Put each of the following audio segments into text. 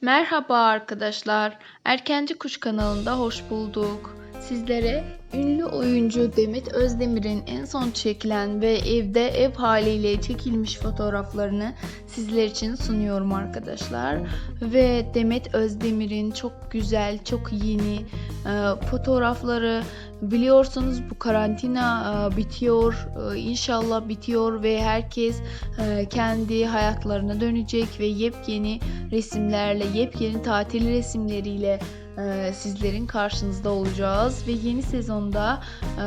Merhaba arkadaşlar. Erkenci Kuş kanalında hoş bulduk. Sizlere ünlü oyuncu Demet Özdemir'in en son çekilen ve evde ev haliyle çekilmiş fotoğraflarını sizler için sunuyorum arkadaşlar. Ve Demet Özdemir'in çok güzel, çok yeni e, fotoğrafları biliyorsunuz bu karantina e, bitiyor. E, inşallah bitiyor ve herkes e, kendi hayatlarına dönecek ve yepyeni resimlerle, yepyeni tatil resimleriyle e, sizlerin karşınızda olacağız ve yeni sezonda e,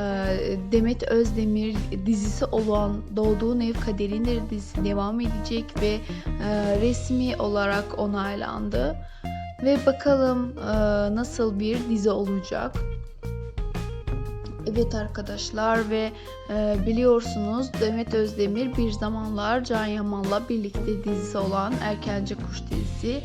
Demet Özdemir dizisi olan Doğduğun Ev Kaderindir dizisi devam edecek ve e, resmi olarak onaylandı ve bakalım e, nasıl bir dizi olacak. Evet arkadaşlar ve e, biliyorsunuz Demet Özdemir bir zamanlar Can Yaman'la birlikte dizisi olan Erkenci Kuş dizisi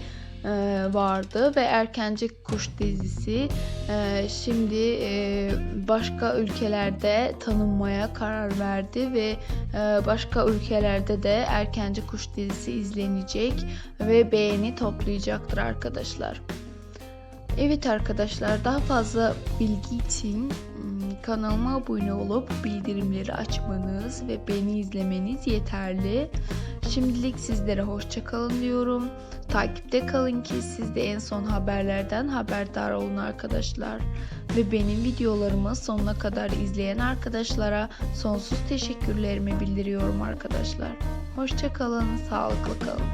vardı ve Erkenci Kuş dizisi e, şimdi e, başka ülkelerde tanınmaya karar verdi ve e, başka ülkelerde de Erkenci Kuş dizisi izlenecek ve beğeni toplayacaktır arkadaşlar. Evet arkadaşlar daha fazla bilgi için ım, kanalıma abone olup bildirimleri açmanız ve beni izlemeniz yeterli. Şimdilik sizlere hoşça kalın diyorum. Takipte kalın ki siz de en son haberlerden haberdar olun arkadaşlar. Ve benim videolarımı sonuna kadar izleyen arkadaşlara sonsuz teşekkürlerimi bildiriyorum arkadaşlar. Hoşça kalın, sağlıklı kalın.